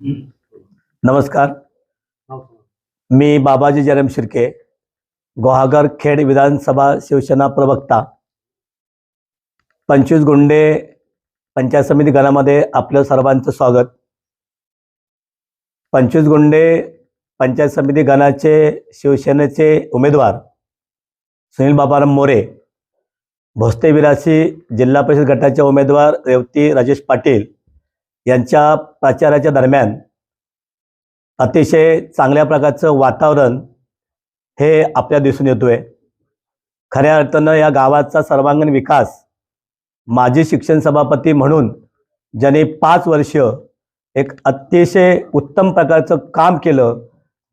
नमस्कार. मी बाबाजी जरम शिर्के गुहागर खेड विधानसभा शिवसेना प्रवक्ता. पंचवीस गुंडे पंचायत समिती गणामध्ये आपलं सर्वांचं स्वागत. पंचवीस गुंडे पंचायत समिती गणाचे शिवसेनेचे उमेदवार सुनील बाबाराम मोरे भोसते विरासी जिल्हा परिषद गटाचे उमेदवार रेवती राजेश पाटील यांच्या प्रचाराच्या दरम्यान अतिशय चांगल्या प्रकारचं वातावरण हे आपल्या दिसून येतोय. खऱ्या अर्थानं या गावाचा सर्वांगीण विकास माजी शिक्षण सभापती म्हणून ज्याने पाच वर्ष एक अतिशय उत्तम प्रकारचं काम केलं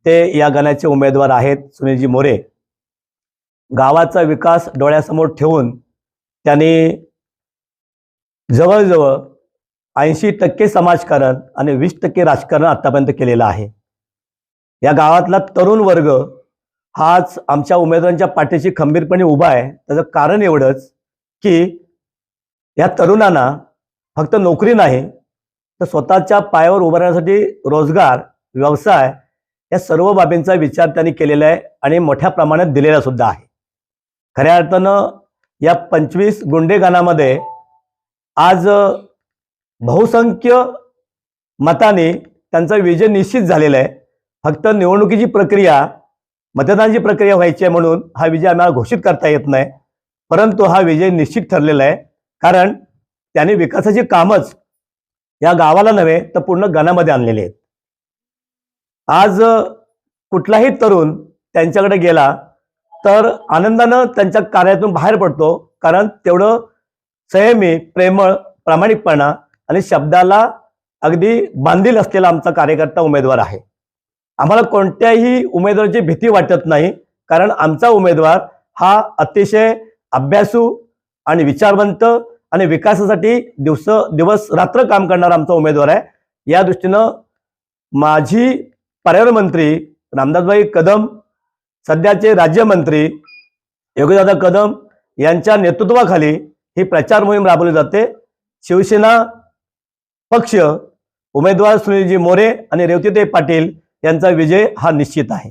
ते या गणाचे उमेदवार आहेत सुनीलजी मोरे. गावाचा विकास डोळ्यासमोर ठेवून त्यांनी जवळजवळ ऐंशी टक्के समाजकारण आणि वीस टक्के राजकारण आतापर्यंत केलेलं आहे. या गावातला तरुण वर्ग हाच आमच्या उमेदवारांच्या पाठीशी खंबीरपणे उभा आहे. त्याचं कारण एवढंच की या तरुणांना फक्त नोकरी नाही तर स्वतःच्या पायावर उभं राहण्यासाठी रोजगार व्यवसाय या सर्व बाबींचा विचार त्यांनी केलेला आहे आणि मोठ्या प्रमाणात दिलेला सुद्धा आहे. खऱ्या अर्थानं या पंचवीस गुंडेगानामध्ये आज बहुसंख्य मताने त्यांचा विजय निश्चित झालेला आहे. फक्त निवडणुकीची प्रक्रिया मतदानाची प्रक्रिया व्हायची आहे म्हणून हा विजय आम्हाला घोषित करता येत नाही. परंतु हा विजय निश्चित ठरलेला आहे. कारण त्याने विकासाची कामच या गावाला नव्हे तर पूर्ण गणामध्ये आणलेले आहेत. आज कुठलाही तरुण त्यांच्याकडे गेला तर आनंदानं त्यांच्या कार्यातून बाहेर पडतो. कारण तेवढं संयमी प्रेमळ प्रामाणिकपणा आणि शब्दाला अगदी बांधील असलेला आमचा कार्यकर्ता उमेदवार आहे. आम्हाला कोणत्याही उमेदवाराची भीती वाटत नाही कारण आमचा उमेदवार हा अतिशय अभ्यासू आणि विचारवंत आणि विकासासाठी दिवस दिवस रात्र काम करणारा आमचा उमेदवार आहे. या दृष्टीनं माझी पर्यावरण मंत्री रामदासभाई कदम सध्याचे राज्यमंत्री योगीदादा कदम यांच्या नेतृत्वाखाली ही प्रचार मोहीम राबवली जाते. शिवसेना पक्ष उमेदवार सुनीलजी मोरे आणि रेवतीताई पाटील यांचा विजय हा निश्चित आहे.